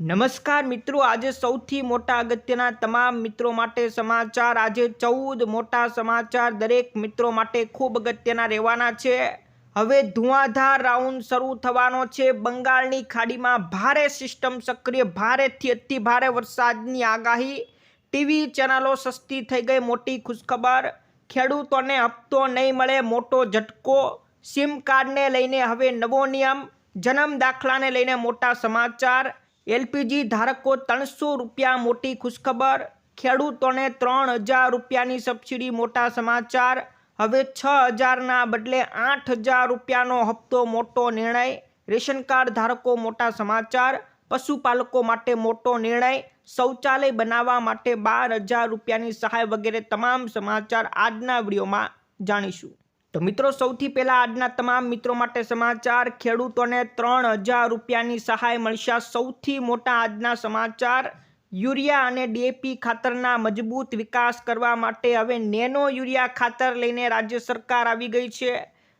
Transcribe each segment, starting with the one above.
નમસ્કાર મિત્રો, આજે સૌથી મોટા અગત્યના તમામ મિત્રો માટે સમાચાર. આજે ચૌદ મોટા સમાચાર દરેક મિત્રો માટે ખૂબ અગત્યના રહેવાના છે. હવે ધુઆધાર રાઉન્ડ શરૂ થવાનો છે. બંગાળની ખાડીમાં ભારે સિસ્ટમ સક્રિય, ભારેથી અતિ ભારે વરસાદની આગાહી. ટીવી ચેનલો સસ્તી થઈ ગઈ, મોટી ખુશખબર. ખેડૂતોને હપ્તો નહીં મળે, મોટો ઝટકો. સિમ કાર્ડને લઈને હવે નવો નિયમ, જન્મ દાખલાને લઈને મોટા સમાચાર. એલપીજી ધારકો ત્રણસો રૂપિયા મોટી ખુશખબર. ખેડૂતોને ત્રણ હજાર રૂપિયાની સબસિડી, મોટા સમાચાર. હવે છ હજારના બદલે આઠ હજાર રૂપિયાનો હપ્તો, મોટો નિર્ણય. રેશન કાર્ડ ધારકો, મોટા સમાચાર. પશુપાલકો માટે મોટો નિર્ણય. શૌચાલય બનાવવા માટે બાર હજાર રૂપિયાની સહાય વગેરે તમામ સમાચાર આજના વિડીયોમાં જાણીશું. તો મિત્રો, સૌથી પહેલાં આજના તમામ મિત્રો માટે સમાચાર, ખેડૂતોને ત્રણ હજાર રૂપિયાની સહાય મળશે સૌથી મોટા આજના સમાચાર, યુરિયા અને ડીએપી ખાતરના મજબૂત વિકાસ કરવા માટે હવે નેનો યુરિયા ખાતર લઈને રાજ્ય સરકાર આવી ગઈ છે.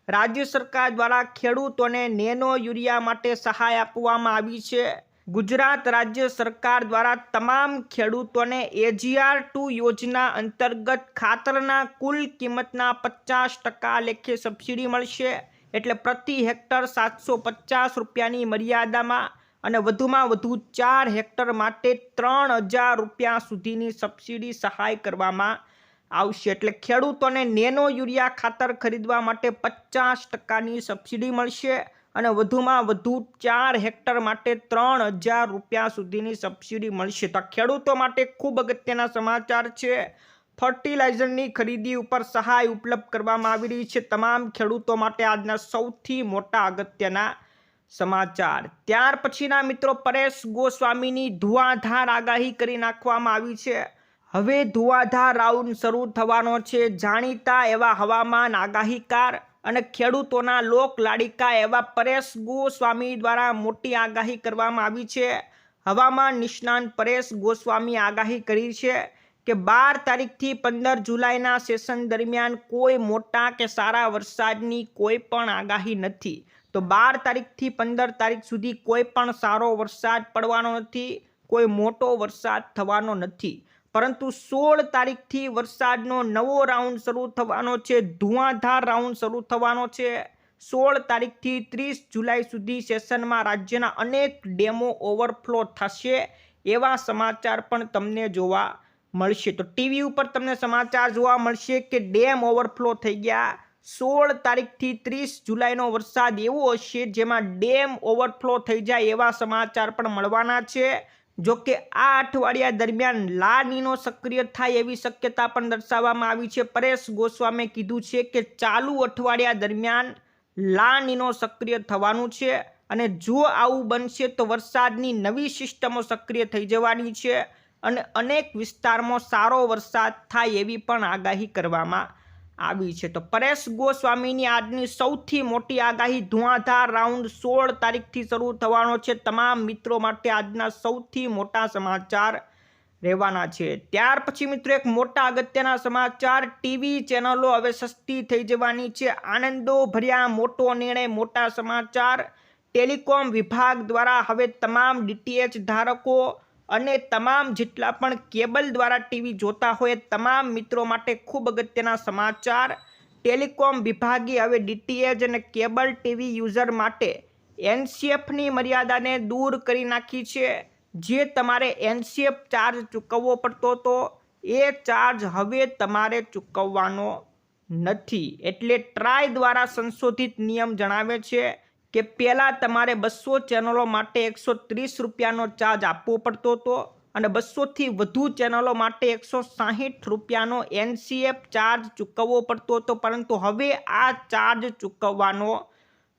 રાજ્ય સરકાર દ્વારા ખેડૂતોને નેનો યુરિયા માટે સહાય આપવામાં આવી છે. ગુજરાત રાજ્ય સરકાર દ્વારા તમામ ખેડૂતોને એજીઆર ટુ યોજના અંતર્ગત ખાતરના કુલ કિંમતના પચાસ ટકા લેખે સબસિડી મળશે. એટલે પ્રતિ હેક્ટર સાતસો પચાસ રૂપિયાની મર્યાદામાં અને વધુમાં વધુ ચાર હેક્ટર માટે ત્રણ હજાર રૂપિયા સુધીની સબસિડી સહાય કરવામાં આવશે. એટલે ખેડૂતોને નેનો યુરિયા ખાતર ખરીદવા માટે પચાસ ટકાની સબસિડી મળશે. અને વધુમાં વધુ ચાર હેક્ટર માટે ત્રણ હજાર રૂપિયા સુધીની સબસિડી મળશે. તો ખેડૂતો માટે ખૂબ અગત્યના સમાચાર છે. ફર્ટિલાઇઝરની ખરીદી ઉપર સહાય ઉપલબ્ધ કરવામાં આવી રહી છે. તમામ ખેડૂતો માટે આજના સૌથી મોટા અગત્યના સમાચાર. ત્યાર પછીના મિત્રો પરેશ ગોસ્વામીની ધુઆધાર આગાહી કરી નાખવામાં આવી છે. હવે ધુઆધાર રાઉન્ડ શરૂ થવાનો છે. જાણીતા એવા હવામાન આગાહીકાર અને ખેડૂતોના લોક લાડિકા એવા પરેશ ગોસ્વામી દ્વારા મોટી આગાહી કરવામાં આવી છે. હવામાન નિષ્ણાંત પરેશ ગોસ્વામી આગાહી કરી છે કે બાર તારીખથી પંદર જુલાઈના સેશન દરમિયાન કોઈ મોટા કે સારા વરસાદની કોઈ પણ આગાહી નથી. તો બાર તારીખથી પંદર તારીખ સુધી કોઈ પણ સારો વરસાદ પડવાનો નથી, કોઈ મોટો વરસાદ થવાનો નથી. પરંતુ સોળ તારીખથી વરસાદનો નવો રાઉન્ડ શરૂ થવાનો છે, ધુઆધાર રાઉન્ડ શરૂ થવાનો છે. સોળ તારીખથી ત્રીસ જુલાઈ સુધી સેશનમાં રાજ્યના અનેક ડેમો ઓવરફ્લો થશે એવા સમાચાર પણ તમને જોવા મળશે. તો ટીવી ઉપર તમને સમાચાર જોવા મળશે કે ડેમ ઓવરફ્લો થઈ ગયા. સોળ તારીખથી ત્રીસ જુલાઈનો વરસાદ એવો હશે જેમાં ડેમ ઓવરફ્લો થઈ જાય એવા સમાચાર પણ મળવાના છે. જો કે આ અઠવાડિયા દરમિયાન લા નીનો સક્રિય થાય એવી શક્યતા પણ દર્શાવવામાં આવી છે. પરેશ ગોસ્વામીએ કીધું છે કે ચાલુ અઠવાડિયા દરમિયાન લા નીનો સક્રિય થવાનું છે અને જો આવું બનશે તો વરસાદની નવી સિસ્ટમો સક્રિય થઈ જવાની છે અને અનેક વિસ્તારમાં સારો વરસાદ થાય એવી પણ આગાહી કરવામાં આવી છે. તો પરેશ ગોસ્વામીની આજની સૌથી મોટી આગાહી ધુઆધાર રાઉન્ડ સોળ તારીખથી શરૂ થવાનો છે. તમામ મિત્રો માટે આજના સૌથી મોટા સમાચાર રહેવાના છે. ત્યાર પછી મિત્રો એક મોટા અગત્યના સમાચાર. ટીવી ચેનલો હવે સસ્તી થઈ જવાની છે. આનંદો ભર્યા મોટો નિર્ણય, મોટા સમાચાર. ટેલિકોમ વિભાગ દ્વારા હવે તમામ ડીટીએચ ધારકો અને તમામ જેટલા પણ કેબલ દ્વારા ટીવી જોતા હોય, તમામ મિત્રો માટે ખૂબ અગત્યના સમાચાર. ટેલિકોમ વિભાગે હવે ડીટીએચ અને કેબલ ટીવી યુઝર માટે એનસીએફની મર્યાદાને દૂર કરી નાખી છે. જે તમારે એનસીએફ ચાર્જ ચૂકવવો પડતો હતો એ ચાર્જ હવે તમારે ચૂકવવાનો નથી. એટલે ટ્રાય દ્વારા સંશોધિત નિયમ જણાવે છે. કે પહેલાં તમારે બસો ચેનલો માટે એકસો ત્રીસ રૂપિયાનો ચાર્જ આપવો પડતો હતો અને બસોથી વધુ ચેનલો માટે એકસો સાહીઠ રૂપિયાનો એનસીએફ ચાર્જ ચૂકવવો પડતો હતો. પરંતુ હવે આ ચાર્જ ચૂકવવાનો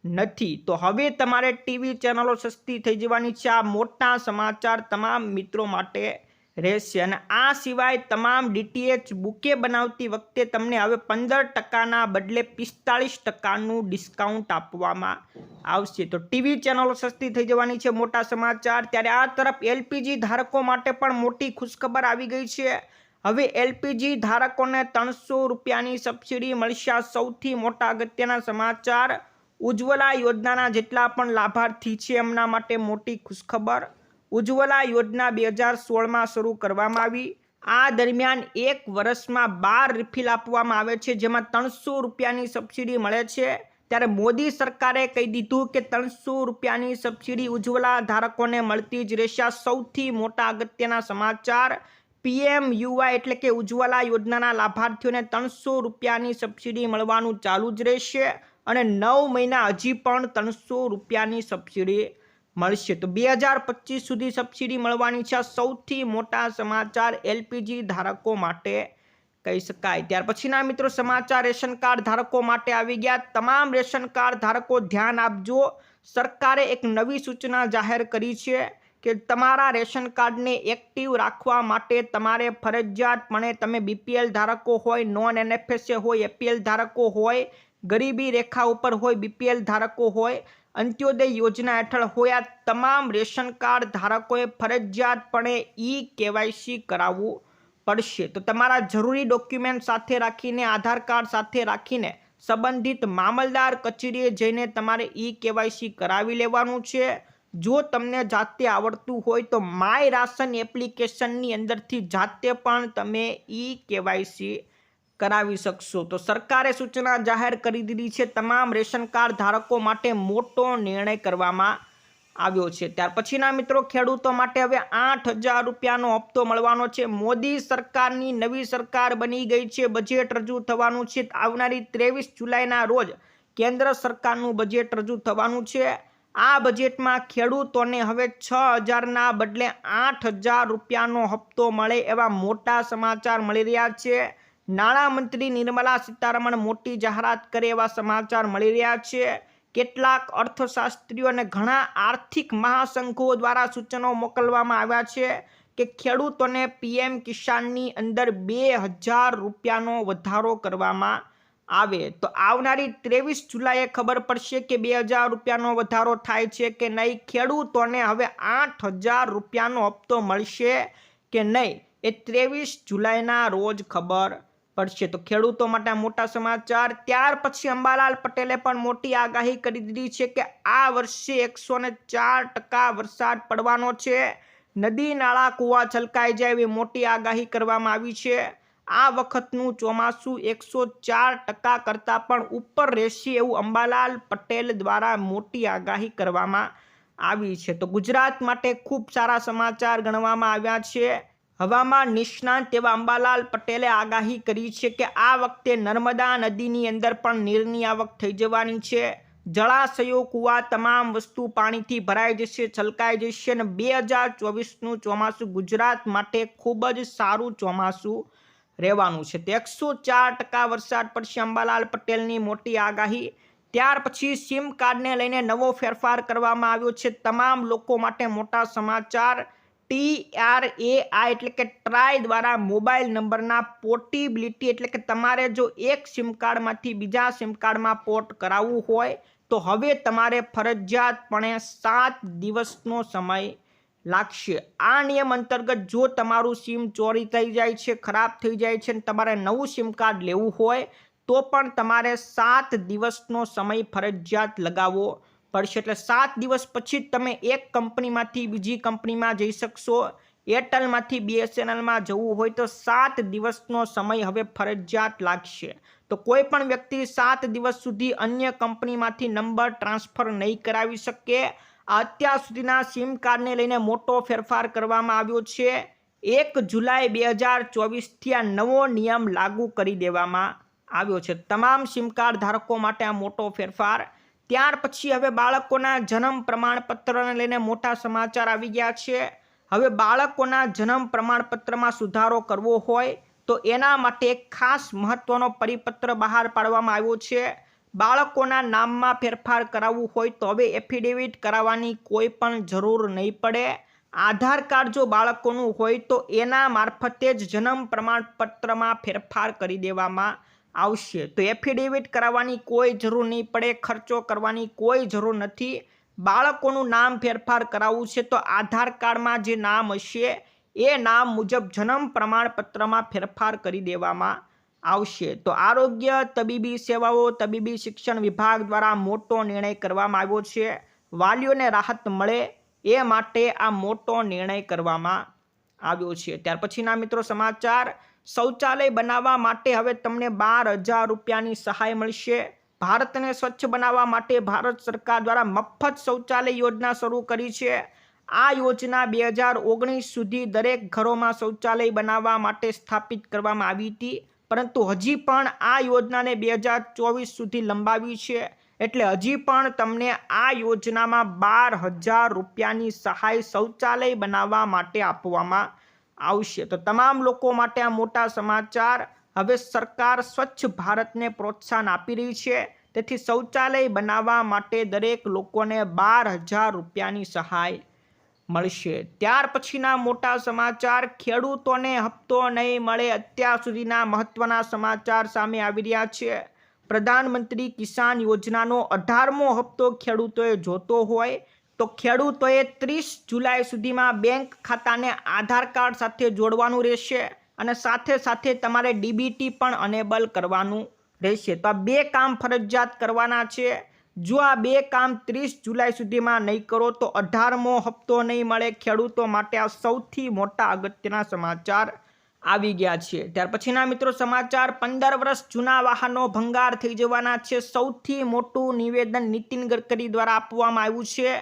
નથી. તો હવે તમારે ટીવી ચેનલો સસ્તી થઈ જવાની છે. આ મોટા સમાચાર તમામ મિત્રો માટે રહેશે. અને આ સિવાય તમામ ડીટીએચ બુકે બનાવતી વખતે તમને હવે પંદર ટકાના બદલે પિસ્તાળીસ ટકાનું ડિસ્કાઉન્ટ આપવામાં આવશે. તો ટીવી ચેનલો સસ્તી થઈ જવાની છે મોટા સમાચાર. ત્યારે આ તરફ એલપીજી ધારકો માટે પણ મોટી ખુશખબર આવી ગઈ છે. હવે એલપીજી ધારકોને ત્રણસો રૂપિયાની સબસિડી મળશે સૌથી મોટા અગત્યના સમાચાર. ઉજ્જવલા યોજનાના જેટલા પણ લાભાર્થી છે એમના માટે મોટી ખુશખબર. ઉજ્જવલા યોજના બે હજાર સોળમાં શરૂ કરવામાં આવી. આ દરમિયાન એક વર્ષમાં બાર રિફિલ આપવામાં આવે છે, જેમાં ત્રણસો રૂપિયાની સબસિડી મળે છે. ત્યારે મોદી સરકારે કહી દીધું કે ત્રણસો રૂપિયાની સબસિડી ઉજ્જવલા ધારકોને મળતી જ રહેશે. સૌથી મોટા અગત્યના સમાચાર. પીએમ યુવા એટલે કે ઉજ્જવલા યોજનાના લાભાર્થીઓને ત્રણસો રૂપિયાની સબસિડી મળવાનું ચાલુ જ રહેશે અને નવ મહિના હજી પણ ત્રણસો રૂપિયાની સબસિડી મળશે. તો બે હજાર પચીસ સુધી સબસિડી મળવાની છે. સૌથી મોટા સમાચાર એલપીજી ધારકો માટે કહી શકાય. ત્યાર પછીના મિત્રો સમાચાર રેશન કાર્ડ ધારકો માટે આવી ગયા. તમામ રેશન કાર્ડ ધારકો ધ્યાન આપજો. સરકારે એક નવી સૂચના જાહેર કરી છે કે તમારા રેશન કાર્ડને એક્ટિવ રાખવા માટે તમારે ફરજિયાતપણે તમે બીપીએલ ધારકો હોય નોન એનએફએસએ હોય, એપીએલ ધારકો હોય, ગરીબી રેખા ઉપર હોય, બીપીએલ ધારકો હોય અંત્યોદય યોજના હેઠળ હોય તમામ રેશન કાર્ડ ધારકોએ ફરજિયાતપણે ઈ કેવાયસી કરાવવું પડશે. તો તમારા જરૂરી ડોક્યુમેન્ટ સાથે રાખીને, આધાર કાર્ડ સાથે રાખીને સંબંધિત મામલદાર કચેરીએ જઈને તમારે ઈ કેવાયસી કરાવી લેવાનું છે. જો તમને જાતે આવડતું હોય તો માય રાશન એપ્લિકેશનની અંદરથી જાતે પણ તમે ઈ કેવાયસી કરાવી શકશો. તો સરકારે સૂચના જાહેર કરી દીધી છે. તમામ રેશન કાર્ડ ધારકો માટે મોટો નિર્ણય કરવામાં આવ્યો છે. ત્યાર પછીના મિત્રો, ખેડૂતો માટે હવે આઠ હજાર રૂપિયાનો હપ્તો મળવાનો છે. મોદી સરકારની નવી સરકાર બની ગઈ છે. બજેટ રજૂ થવાનું છે. આવનારી ત્રેવીસ જુલાઈના રોજ કેન્દ્ર સરકારનું બજેટ રજૂ થવાનું છે. આ બજેટમાં ખેડૂતોને હવે છ હજારના બદલે આઠ હજાર રૂપિયાનો હપ્તો મળે એવા મોટા સમાચાર મળી રહ્યા છે. નાણામંત્રી નિર્મલા સીતારમણ મોટી જાહેરાત કરે એવા સમાચાર મળી રહ્યા છે. કેટલાક અર્થશાસ્ત્રીઓ અને ઘણા આર્થિક મહાસંઘો દ્વારા સૂચનો મોકલવામાં આવ્યા છે કે ખેડૂતોને પીએમ કિસાનની અંદર બે હજાર રૂપિયાનો વધારો કરવામાં આવે. તો આવનારી ત્રેવીસ જુલાઈએ ખબર પડશે કે બે હજાર રૂપિયાનો વધારો થાય છે કે નહીં. ખેડૂતોને હવે આઠ હજાર રૂપિયાનો હપ્તો મળશે કે નહીં એ ત્રેવીસ જુલાઈના રોજ ખબર પડશે. તો ખેડૂતો માટે મોટા સમાચાર. ત્યાર પછી અંબાલાલ પટેલે પણ મોટી આગાહી કરી દીધી છે કે આ વર્ષે એકસો ચાર ટકા વરસાદ પડવાનો છે. નદી, નાળા, કૂવા છલકાઈ જાય એવી મોટી આગાહી કરવામાં આવી છે. આ વખતનું ચોમાસું એકસો ચાર ટકા કરતાં પણ ઉપર રહેશે એવું અંબાલાલ પટેલ દ્વારા મોટી આગાહી કરવામાં આવી છે. તો ગુજરાત માટે ખૂબ સારા સમાચાર ગણવામાં આવ્યા છે. હવામાન નિષ્ણાંત એવા અંબાલાલ પટેલે આગાહી કરી છે કે આ વખતે નર્મદા નદીની અંદર પણ નીરની આવક થઈ જવાની છે. જળાશયો, કૂવા તમામ વસ્તુ પાણીથી ભરાઈ જશે, છલકાઈ જશે અને બે હજાર ચોવીસનું ચોમાસું ગુજરાત માટે ખૂબ જ સારું ચોમાસું રહેવાનું છે. તો એકસો ચાર ટકા વરસાદ પડશે અંબાલાલ પટેલની મોટી આગાહી. ત્યાર પછી સિમ કાર્ડને લઈને નવો ફેરફાર કરવામાં આવ્યો છે. તમામ લોકો માટે મોટા સમાચાર. ટી આર એ આઈ એટલે કે ટ્રાય દ્વારા મોબાઈલ નંબરના પોર્ટેબિલિટી એટલે કે તમારે જો એક સિમ કાર્ડમાંથી બીજા સિમ કાર્ડમાં પોર્ટ કરાવવું હોય, તો હવે તમારે ફરજિયાતપણે સાત દિવસનો સમય લાગશે. આ નિયમ અંતર્ગત જો તમારું સિમ ચોરી થઈ જાય છે, ખરાબ થઈ જાય છે અને તમારે નવું સિમ કાર્ડ લેવું હોય, તો પણ તમારે સાત દિવસનો સમય ફરજિયાત લગાવવો પડશે એટલે સાત દિવસ પછી તમે એક કંપનીમાંથી બીજી કંપનીમાં જઈ શકશો. એરટેલમાંથી બીએસએનએલમાં જવું હોય તો સાત દિવસનો સમય હવે ફરજિયાત લાગશે. તો કોઈ પણ વ્યક્તિ સાત દિવસ સુધી અન્ય કંપનીમાંથી નંબર ટ્રાન્સફર નહીં કરાવી શકે. અત્યાર સુધીના સિમ કાર્ડને લઈને મોટો ફેરફાર કરવામાં આવ્યો છે. એક જુલાઈ બે હજાર ચોવીસથી આ નવો નિયમ લાગુ કરી દેવામાં આવ્યો છે. તમામ સિમ કાર્ડ ધારકો માટે આ મોટો ફેરફાર ત્યાર પછી હવે બાળકોના જન્મ પ્રમાણપત્રને લઈને મોટા સમાચાર આવી ગયા છે. હવે બાળકોના જન્મ પ્રમાણપત્રમાં સુધારો કરવો હોય તો એના માટે એક ખાસ મહત્વનો પરિપત્ર બહાર પાડવામાં આવ્યો છે. બાળકોના નામમાં ફેરફાર કરાવવું હોય તો હવે એફિડેવિટ કરાવવાની કોઈ પણ જરૂર નહીં પડે. આધાર કાર્ડ જો બાળકોનું હોય તો એના મારફતે જ જન્મ પ્રમાણપત્રમાં ફેરફાર કરી દેવામાં આવશે. તો એફિડેવિટ કરાવવાની કોઈ જરૂર નહીં પડે, ખર્ચો કરવાની કોઈ જરૂર નથી. બાળકોનું નામ ફેરફાર કરાવવું છે તો આધાર કાર્ડમાં જે નામ હશે, એ નામ મુજબ જન્મ પ્રમાણપત્રમાં ફેરફાર કરી દેવામાં આવશે. તો આરોગ્ય, તબીબી સેવાઓ, તબીબી શિક્ષણ વિભાગ દ્વારા મોટો નિર્ણય કરવામાં આવ્યો છે. વાલીઓને રાહત મળે એ માટે આ મોટો નિર્ણય કરવામાં આવ્યો છે. ત્યાર પછીના મિત્રો સમાચાર. શૌચાલય બનાવવા માટે હવે તમને બાર હજાર રૂપિયાની સહાય મળશે. ભારતને સ્વચ્છ બનાવવા માટે ભારત સરકાર દ્વારા મફત શૌચાલય યોજના શરૂ કરી છે. આ યોજના બે હજાર ઓગણીસ સુધી દરેક ઘરોમાં શૌચાલય બનાવવા માટે સ્થાપિત કરવામાં આવી હતી. પરંતુ હજી પણ આ યોજનાને બે હજાર ચોવીસ સુધી લંબાવી છે. એટલે હજી પણ તમને આ યોજનામાં બાર હજાર રૂપિયાની સહાય શૌચાલય બનાવવા માટે આપવામાં આવશે. તો તમામ લોકો માટે આ મોટા સમાચાર હવે સરકાર સ્વચ્છ ભારતને પ્રોત્સાહન આપી રહી છે. તેથી શૌચાલય બનાવવા માટે દરેક લોકોને બાર હજાર રૂપિયાની સહાય મળશે. ત્યાર પછીના મોટા સમાચાર, ખેડૂતોને હપ્તો નહીં મળે અત્યાર સુધીના મહત્વના સમાચાર સામે આવી રહ્યા છે. પ્રધાનમંત્રી કિસાન યોજનાનો અઢારમો હપ્તો ખેડૂતોએ જોતો હોય તો ખેડૂતોએ ત્રીસ જુલાઈ સુધીમાં બેંક ખાતાને આધાર કાર્ડ સાથે જોડવાનું રહેશે અને સાથે સાથે તમારે ડીબીટી પણ અનેબલ કરવાનું રહેશે. તો આ બે કામ ફરજિયાત કરવાના છે. જો આ બે કામ ત્રીસ જુલાઈ સુધીમાં નહીં કરો તો અઢારમો હપ્તો નહીં મળે. ખેડૂતો માટે આ સૌથી મોટા અગત્યના સમાચાર આવી ગયા છે. ત્યાર પછીના મિત્રો સમાચાર, પંદર વર્ષ જૂના વાહનો ભંગાર થઈ જવાના છે. સૌથી મોટું નિવેદન નીતિન ગડકરી દ્વારા આપવામાં આવ્યું છે.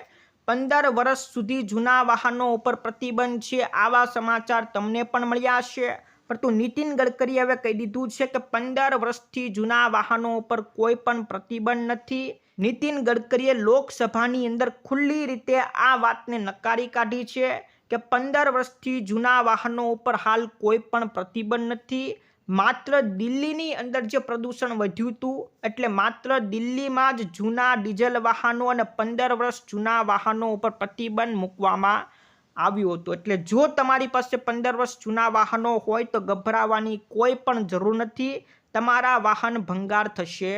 પંદર વર્ષ સુધી જૂના વાહનો ઉપર પ્રતિબંધ છે. આવા સમાચાર તમને પણ મળ્યા હશે. પરંતુ નીતિન ગડકરીએ હવે કહી દીધું છે કે પંદર વર્ષથી જૂના વાહનો ઉપર કોઈ પણ પ્રતિબંધ નથી. નીતિન ગડકરીએ લોકસભાની અંદર ખુલ્લી રીતે આ વાતને નકારી કાઢી છે કે પંદર વર્ષથી જૂના વાહનો ઉપર હાલ કોઈ પણ પ્રતિબંધ નથી. માત્ર દિલ્હીની અંદર જે પ્રદૂષણ વધ્યું હતું, એટલે માત્ર દિલ્હીમાં જ જૂના ડીઝલ વાહનો અને પંદર વર્ષ જૂના વાહનો ઉપર પ્રતિબંધ મૂકવામાં આવ્યું હતું. એટલે જો તમારી પાસે પંદર વર્ષ જૂના વાહનો હોય તો ગભરાવાની કોઈ પણ જરૂર નથી. તમારા વાહન ભંગાર થશે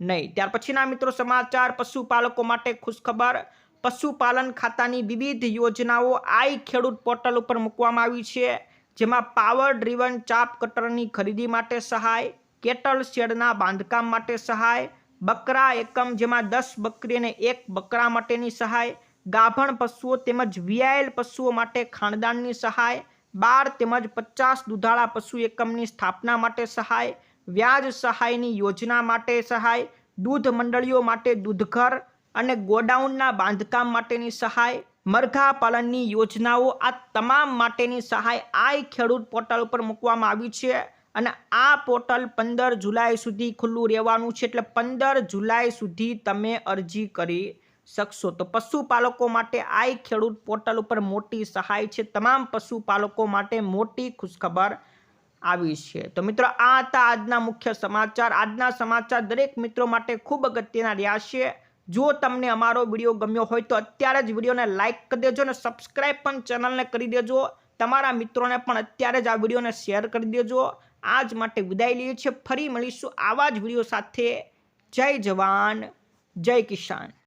નહીં. ત્યાર પછીના મિત્રો સમાચાર, પશુપાલકો માટે ખુશખબર. પશુપાલન ખાતાની વિવિધ યોજનાઓ આઈ ખેડૂત પોર્ટલ ઉપર મૂકવામાં આવી છે. જેમાં પાવર ડ્રીવન ચાપ કટરની ખરીદી માટે સહાય, કેટલ શેડના બાંધકામ માટે સહાય, બકરા એકમ જેમાં દસ બકરી અને એક બકરા માટેની સહાય, ગાભણ પશુઓ તેમજ વીઆઈએલ પશુઓ માટે ખાણદાનની સહાય બાર તેમજ પચાસ દુધાળા પશુ એકમની સ્થાપના માટે સહાય, વ્યાજ સહાયની યોજના માટે સહાય, દૂધ મંડળીઓ માટે દૂધઘર અને ગોડાઉનના બાંધકામ માટેની સહાય મરઘા પાલનની યોજનાઓ આ તમામ માટેની સહાય આઈ ખેડૂત પોર્ટલ ઉપર મૂકવામાં આવી છે અને આ પોર્ટલ પંદર જુલાઈ સુધી ખુલ્લું રહેવાનું છે. એટલે પંદર જુલાઈ સુધી તમે અરજી કરી શકશો. તો પશુપાલકો માટે આઈ ખેડૂત પોર્ટલ ઉપર મોટી સહાય છે. તમામ પશુપાલકો માટે મોટી ખુશખબર આવી છે. તો મિત્રો, આ હતા આજના મુખ્ય સમાચાર. આજના સમાચાર દરેક મિત્રો માટે ખૂબ અગત્યના રહ્યા છે. જો તમને અમારો વીડિયો ગમ્યો હોય તો અત્યારે જ વિડીયોને લાઇક કરી દેજો અને સબસ્ક્રાઈબ પણ ચેનલને કરી દેજો. તમારા મિત્રોને પણ અત્યારે જ આ વિડીયોને શેર કરી દેજો. આજ માટે વિદાય લઈએ છીએ. ફરી મળીશું આવા જ વીડિયો સાથે. જય જવાન. જય કિસાન.